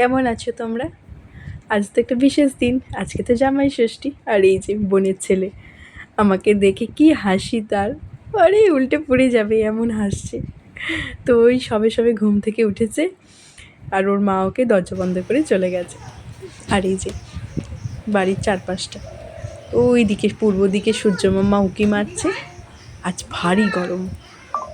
কেমন আছো তোমরা? আজ তো একটা বিশেষ দিন। আজকে তো জামাই ষষ্ঠী, আর এই যে বোনের ছেলে। আমাকে দেখে কি হাসি তার। আরে, উল্টে পড়ে যাবে, এমন হাসছে। তো ওই সবে সবে ঘুম থেকে উঠেছে, আর ওর মা ওকে দরজা বন্ধ করে চলে গেছে। আর এই যে, বাড়ির চারপাশটা। ওই দিকে পূর্ব দিকে সূর্যমামা উঁকি মারছে। আজ ভারী গরম,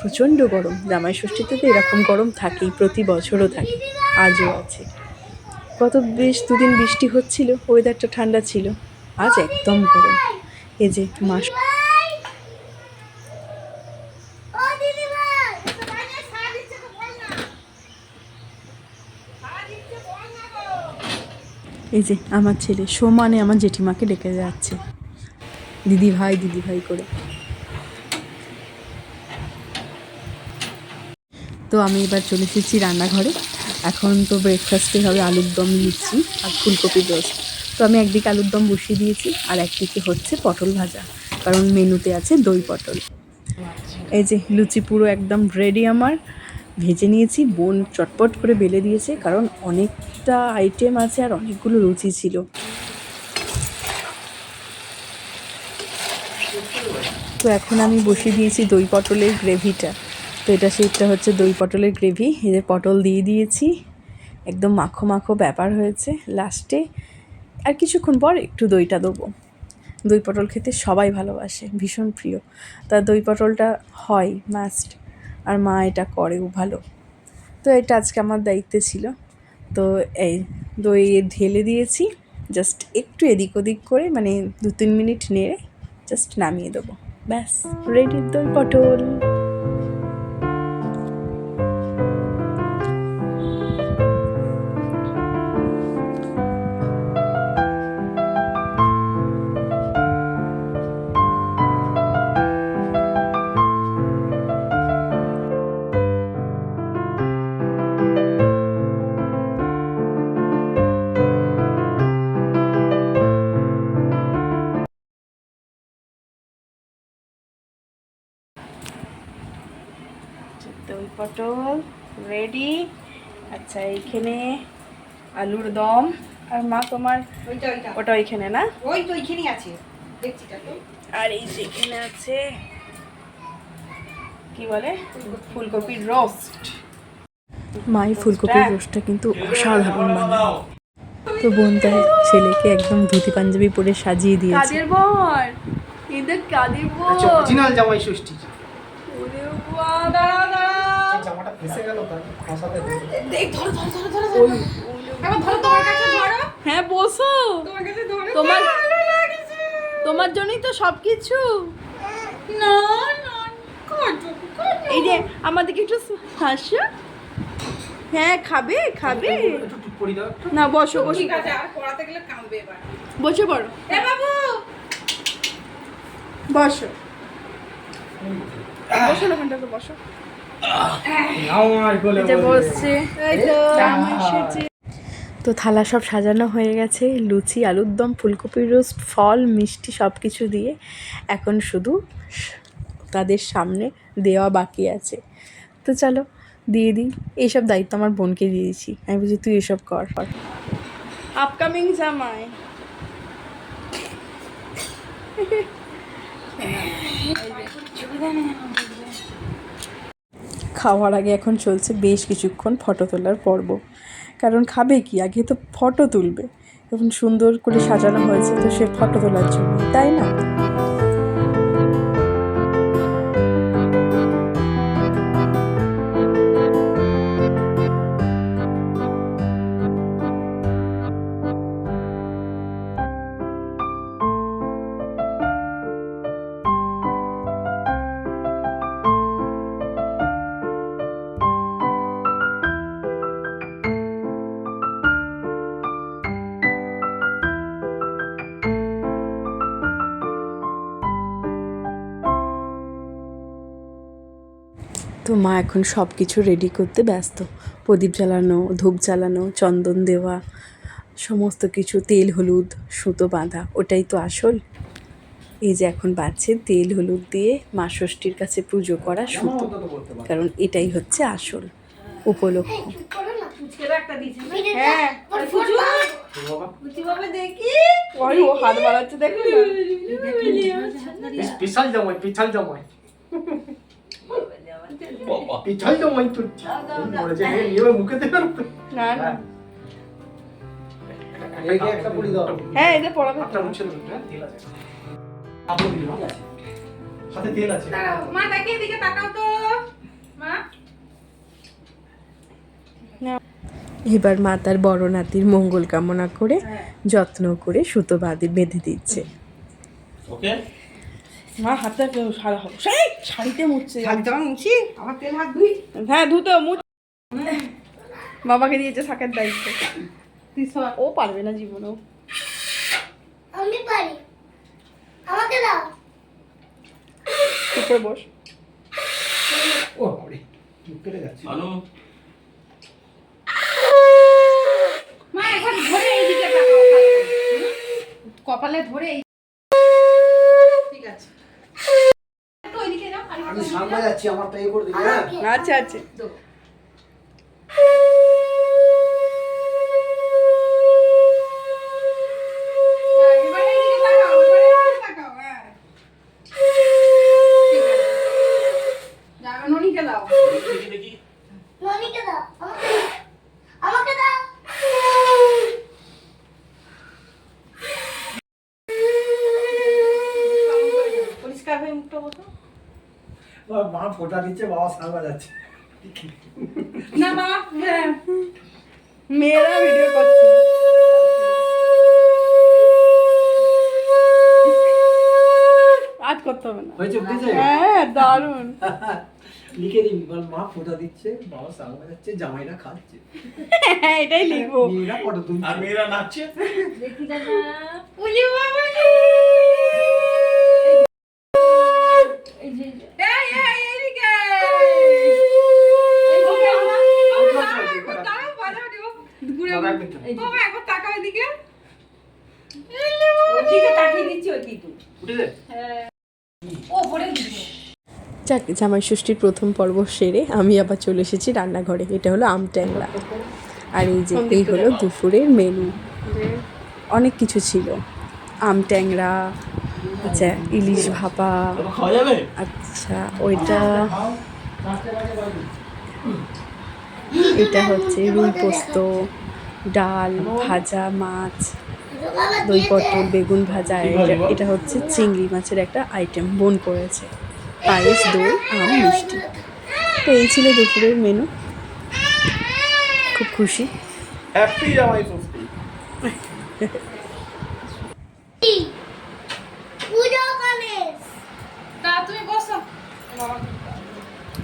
প্রচণ্ড গরম। জামাই ষষ্ঠীতে তো এরকম গরম থাকেই, প্রতি বছরও থাকে। আজও আছে। গত বেশ দুদিন বৃষ্টি হচ্ছিল ওয়েদারটা ঠান্ডা ছিল। আজ একদম গরম। এই যে মাস এই যে আমার ছেলে সমানে আমার জেঠিমাকে ডেকে যাচ্ছে। দিদি ভাই দিদি ভাই করে। তো আমি এবার চলে এসেছি রান্নাঘরে। এখন তো ব্রেকফাস্টে হবে আলুর দম লুচি আর ফুলকপি রোস্ট তো আমি একদিকে আলুর দম বসিয়ে দিয়েছি, আর একদিকে হচ্ছে পটল ভাজা, কারণ মেনুতে আছে দই পটল। এই যে লুচি পুরো একদম রেডি আমার। ভেজে নিয়েছি, বোন চটপট করে বেলে দিয়েছে, কারণ অনেকটা আইটেম আছে আর অনেকগুলো লুচি ছিল। তো এখন আমি বসিয়ে দিয়েছি দই পটলের গ্রেভিটা তো এটা সেটা হচ্ছে দই পটলের গ্রেভি এদের পটল দিয়ে দিয়েছি। একদম মাখো মাখো ব্যাপার হয়েছে লাস্টে আর কিছুক্ষণ পর একটু দইটা দেবো। দই পটল খেতে সবাই ভালোবাসে, ভীষণ প্রিয়। তা দই পটলটা হয় মাস্ট আর মা এটা করেও ভালো। তো এটা আজকে আমার দায়িত্বে ছিল। তো এই দই ঢেলে দিয়েছি। জাস্ট একটু এদিক ওদিক করে মানে দু তিন মিনিট নেড়ে জাস্ট নামিয়ে দেবো। ব্যাস রেডি দই পটল। পটল রেডি আচ্ছা এইখানে আলুর দম। আর মা তোমার ওটা ওইখানে না? ওই তো ওইখানেই আছে। দেখছি আর এই যে এখানে আছে কি বলে? ফুলকপির রোস্ট মাই ফুলকপির রোস্টটা কিন্তু অসাধারণ বানায় তো বোন তার ছেলেকে একদম ধুতি পাঞ্জাবি পরে সাজিয়ে দিয়েছে। কাদের বর? এদের কাদের আচ্ছা বর? জামাই ষষ্ঠী। ওরে বাবা! জামাটা ফেসে গেল তার খসাতে দেখ ধরো ধরো ধরো ধরো ধরো। এবার ধরো তোমার কাছে ধরো। হ্যাঁ বসো। তোমার কাছে ধরো। তোমার তোমার জন্যই তো সব কিছু না না এই যে আমাদেরকে একটু হাসো। হ্যাঁ খাবে খাবে। না বসো বসো। ঠিক আছে আর পড়াতে গেলে কাঁদবে এবার। বসে পড়ো। এ বাবু! বসো। বসো ওখানটাতে বসো। বসছে। তো থালা সব সাজানো হয়ে গেছে লুচি আলুর দম ফুলকপির রোস্ট ফল মিষ্টি সব কিছু দিয়ে এখন শুধু তাদের সামনে দেওয়া বাকি আছে। তো চলো দিয়ে দিই। এইসব দায়িত্ব আমার বোনকে দিয়ে দিয়েছি। আমি বলছি তুই এসব কর। কর আপকামিং জামাই খাওয়ার আগে এখন চলছে বেশ কিছুক্ষণ ফটো তোলার পর্ব। কারণ খাবে কি? আগে তো ফটো তুলবে। এখন সুন্দর করে সাজানো হয়েছে, তো সে ফটো তোলার জন্য। তাই না? তো মা এখন সব কিছু রেডি করতে ব্যস্ত। প্রদীপ জ্বালানো ধূপ জ্বালানো চন্দন দেওয়া সমস্ত কিছু তেল হলুদ সুতো বাঁধা ওটাই তো আসল। এই যে এখন বাজছে তেল হলুদ দিয়ে মা ষষ্ঠীর কাছে পুজো করা সুতো। কারণ এটাই হচ্ছে আসল উপলক্ষ। পুচকেরও একটা দিয়েছে না? ভিডিওটা হ্যাঁ ওর আর ফোন পুচু বাবা পুচু বাবা দেখি ওই ও হাত বাড়াচ্ছে দেখো মুখে না না একটা পুরি দাও হ্যাঁ পড়াবে মুছে দাও হ্যাঁ তেল আছে তেল আছে মা দেখি এদিকে তাকাও তো মা এবার মা তার বড় নাতির মঙ্গল কামনা করে যত্ন করে সুতো বাঁধে বেঁধে দিচ্ছে। ওকে? মা হাতটা কেউ সারা হবে। সেই শাড়িতে মুছছে আমার মুছি? আমার তেল হাত ধুই। হ্যাঁ ধুতো মুছ। বাবাকে দিয়েছে শাকের দায়িত্ব। তুই ও পারবে না জীবনেও আমি পারি। আমাকে দাও। চুপ করে বস। ও বাবারে কেটে যাচ্ছে। আলু। মা এখন ধরে এইদিকে? কপালে ধরে এই ঠিক আছে একটু ওইদিকে যাও আর আমি সামনে যাচ্ছি আমারটা এই করে দিবি হ্যাঁ? আচ্ছা আচ্ছা। মা দিচ্ছে বাবা সামনে যাচ্ছে না বাবা হ্যাঁ। মেয়েরা ভিডিও করছে। আজ করতে হবে না। হয়েছে বুঝেছে হ্যাঁ দারুণ। লিখে দিবি বল মা ফোটা দিচ্ছে বাবা সামনে যাচ্ছে জামাইরা খাচ্ছে। হ্যাঁ এটাই লিখব। মেয়েরা ফটো তুলছে। আর মেয়েরা নাচছে। দেখি দাদা। উলি বাবা এই যে এই এই এইদিকে এইদিকে বাবা বাবা একবার তাকাও বাজাও দিও ঘুরে বাবা, একবার তাকাও। বাবা একবার তাকাও এদিকে। ওদিকে তাকিয়ে দিচ্ছি ওই কিন্তু উঠেছে ও পড়ে দিচ্ছে যাক জামাই ষষ্ঠীর প্রথম পর্ব সেরে আমি আবার চলে এসেছি রান্নাঘরে। এটা হলো আম ট্যাংরা। আর এই যে এই হলো দুপুরের মেনু অনেক কিছু ছিল। আম ট্যাংরা আচ্ছা ইলিশ ভাপা। আচ্ছা ওইটা। এটা হচ্ছে রুই পোস্ত। ডাল ভাজা মাছ দই পটল বেগুন ভাজা এটা হচ্ছে চিংড়ি মাছের একটা আইটেম বোন করেছে। পায়েস দই আম মিষ্টি। তো এই ছিল দুপুরের মেনু খুব খুশি। হ্যাপি জামাই ষষ্ঠী পুজো গণেশ। তা তুমি বসো।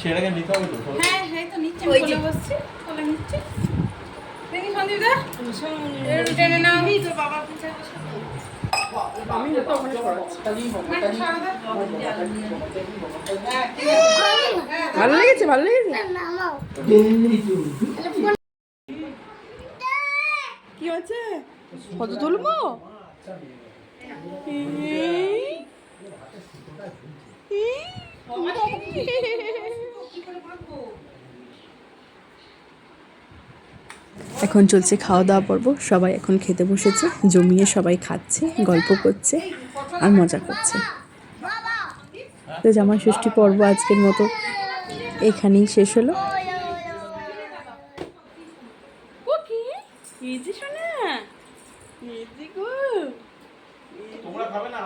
ছেলেটাকে নিতে হবে তো? হ্যাঁ হ্যাঁ তো নিচ্ছে। বসছি। নিচ্ছে। দেখি সন্দীপ দা একটু টেনে নাও আমি তোর বাবা পিছনে আমি তো মানে। হ্যাঁ। ভালো লেগেছে ভালো লেগেছে কি হচ্ছে ফটো তুলবো এখন চলছে খাওয়া দাওয়া পর্ব। সবাই এখন খেতে বসেছে জমিয়ে সবাই খাচ্ছে গল্প করছে আর মজা করছে। তো জামাই ষষ্ঠী পর্ব আজকের মতো এখানেই শেষ হলো। তোমরা তোমরা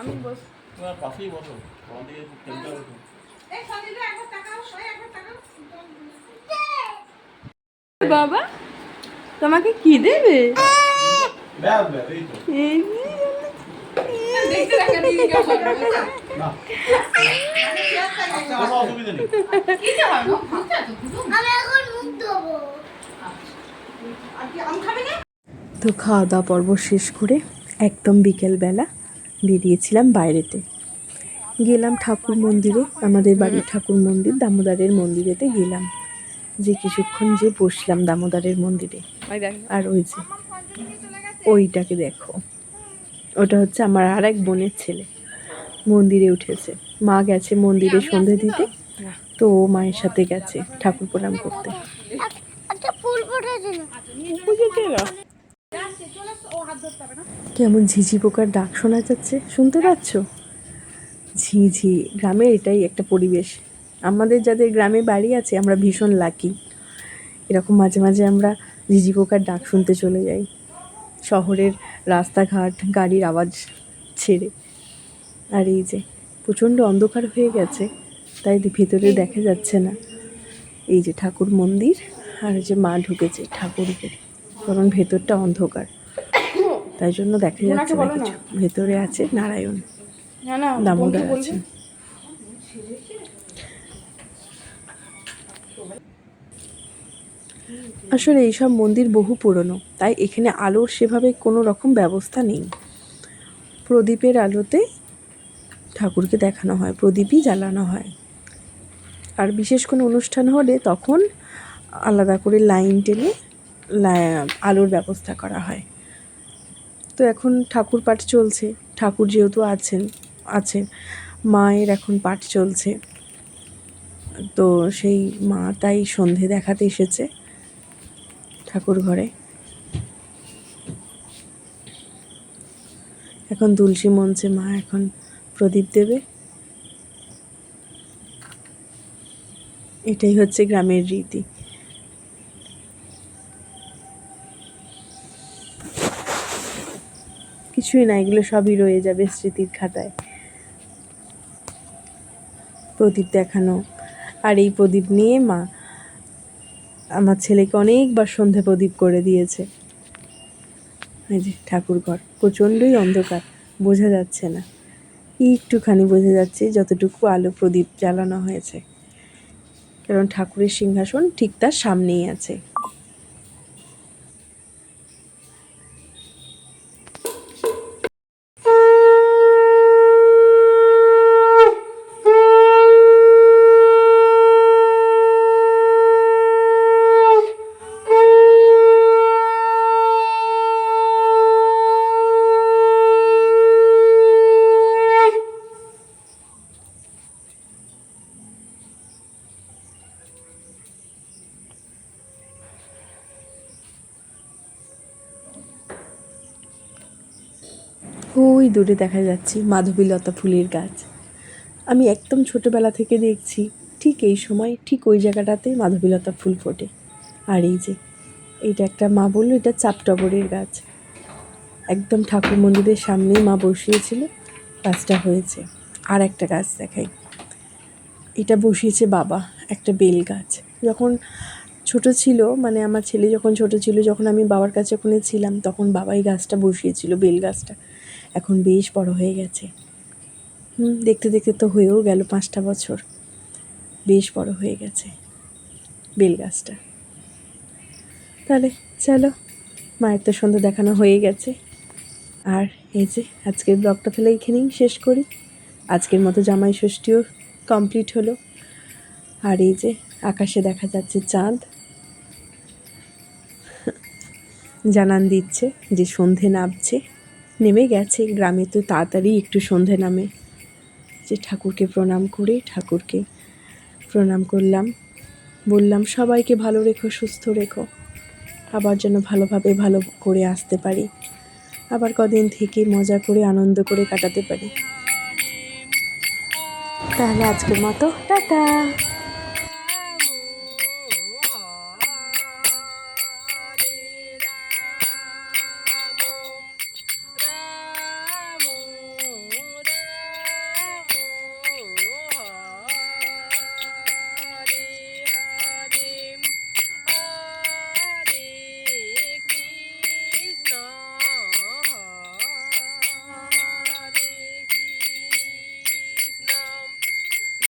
আমি বস তোমার পাশেই বসো আমাদের খেলতে বাবা তোমাকে কি দেবে? তো খাওয়া দাওয়া পর্ব শেষ করে একদম বিকেলবেলা বেরিয়েছিলাম বাইরেতে গেলাম ঠাকুর মন্দিরে আমাদের বাড়ির ঠাকুর মন্দির দামোদরের মন্দিরেতে গেলাম। যে কিছুক্ষণ যে বসলাম দামোদরের মন্দিরে। আর ওই যে ওইটাকে দেখো। ওটা হচ্ছে আমার আর এক বোনের ছেলে। মন্দিরে উঠেছে। মা গেছে মন্দিরে সন্ধে দিতে। তো ও মায়ের সাথে গেছে ঠাকুর প্রণাম করতে। ফুটেছিল কেমন ঝিঝি পোকার ডাক শোনা যাচ্ছে? শুনতে পাচ্ছ? ঝিঝি গ্রামের এটাই একটা পরিবেশ। আমাদের যাদের গ্রামে বাড়ি আছে আমরা ভীষণ লাকি এরকম মাঝে মাঝে আমরা ঝিঝি পোকার ডাক শুনতে চলে যাই। শহরের রাস্তাঘাট গাড়ির আওয়াজ ছেড়ে। আর এই যে প্রচণ্ড অন্ধকার হয়ে গেছে তাই ভেতরে দেখা যাচ্ছে না। এই যে ঠাকুর মন্দির আর যে মা ঢুকেছে ঠাকুরকে। কারণ ভেতরটা অন্ধকার। তাই জন্য দেখা যাচ্ছে না। কিছু। ভেতরে আছে নারায়ণ। দামোদর আছে আসলে এইসব মন্দির বহু পুরনো তাই এখানে আলোর সেভাবে কোনো রকম ব্যবস্থা নেই। প্রদীপের আলোতে ঠাকুরকে দেখানো হয় প্রদীপই জ্বালানো হয়। আর বিশেষ কোনো অনুষ্ঠান হলে তখন আলাদা করে লাইন টেনে আলোর ব্যবস্থা করা হয়। তো এখন ঠাকুর পাঠ চলছে ঠাকুর যেহেতু আছেন আছেন। মায়ের এখন পাঠ চলছে। তো সেই মা তাই সন্ধে দেখাতে এসেছে ঠাকুর ঘরে। এখন তুলসী মঞ্চে মা এখন প্রদীপ দেবে। এটাই হচ্ছে গ্রামের রীতি। কিছুই না, এগুলো সবই রয়ে যাবে স্মৃতির খাতায়। প্রদীপ দেখানো। আর এই প্রদীপ নিয়ে মা আমার ছেলেকে অনেকবার সন্ধে প্রদীপ করে দিয়েছে। এই যে ঠাকুরঘর প্রচণ্ডই অন্ধকার, বোঝা যাচ্ছে না। একটুখানি বোঝা যাচ্ছে যতটুকু আলো প্রদীপ জ্বালানো হয়েছে। কারণ ঠাকুরের সিংহাসন ঠিক তার সামনেই আছে। ওই দূরে দেখা যাচ্ছে মাধবীলতা ফুলের গাছ। আমি একদম ছোটোবেলা থেকে দেখছি ঠিক এই সময়, ঠিক ওই জায়গাটাতে মাধবীলতা ফুল ফোটে। আর এই যে, এইটা একটা মা বলল, এটা চাপটগরের গাছ। একদম ঠাকুর মন্দিরের সামনেই মা বসিয়েছিল, গাছটা হয়েছে। আর একটা গাছ দেখাই। এটা বসিয়েছে বাবা, একটা বেল গাছ। যখন ছোট ছিল মানে আমার ছেলে যখন ছোট ছিল, যখন আমি বাবার কাছে ওখানে ছিলাম, তখন বাবাই গাছটা বসিয়েছিল, বেল গাছটা। এখন বেশ বড় হয়ে গেছে। হুম, দেখতে দেখতে তো হয়েও গেল পাঁচটা বছর। বেশ বড় হয়ে গেছে বেল গাছটা। তাহলে চলো, মায়ের তো সন্ধ্যা দেখানো হয়ে গেছে। আর এই যে, আজকের ব্লগটা তাহলে এইখানেই শেষ করি। আজকের মতো জামাই ষষ্ঠীও কমপ্লিট হলো। আর এই যে, আকাশে দেখা যাচ্ছে চাঁদ। জানান দিচ্ছে যে সন্ধে নামছে। নেমে গেছে। গ্রামে তো তাড়াতাড়ি একটু সন্ধে নামে। যে ঠাকুরকে প্রণাম করে ঠাকুরকে প্রণাম করলাম। বললাম, সবাইকে ভালো রেখো, সুস্থ রেখো। আবার যেন ভালোভাবে ভালো করে আসতে পারি। আবার কদিন থেকে মজা করে, আনন্দ করে কাটাতে পারি। তাহলে আজকের মতো, টাটা!